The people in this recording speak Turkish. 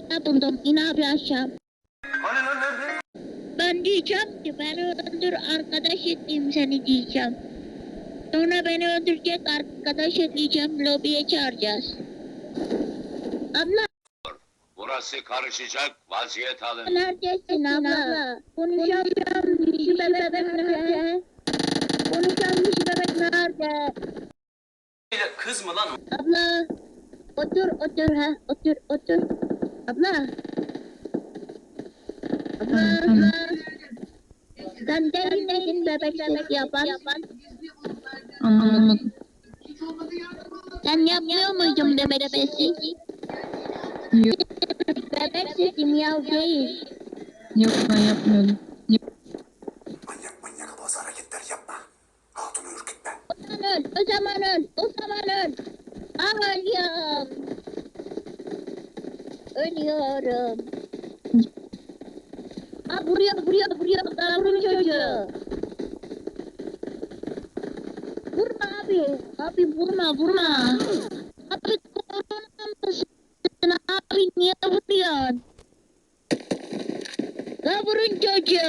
silah buldum. İn abi aşağı. Hani lan nerede? Ben diyeceğim ki beni öldür arkadaş edeyim seni diyeceğim. Sonra beni öldürecek arkadaş edeceğim lobiye çağıracağız. Abla Burası karışacak vaziyet alın. neredesin abla? Konuşan dişi bebek nerede? Konuşan dişi bebek nerede? Kız mı lan o? Abla otur otur ha otur otur. Abla. Abla. abla. Sen değil misin bebek ses yapan? Anlamadım. Sen yapmıyor muydun bebek sesi? Yok, Bebek sesi miyav değil. yok ben yapmıyordum. Yok. Manyak manyak bazı hareketler yapma. Hatunu ürkütme. O zaman öl, o zaman öl, o zaman öl. Aa, ölüyorum. Ölüyorum. Aa, vuruyor, vuruyor, vuruyor. Daha vurun çocuğu. Vurma abi. Abi vurma, vurma. Abi korona mısın? Abi niye vuruyorsun? La vurun çocuğu.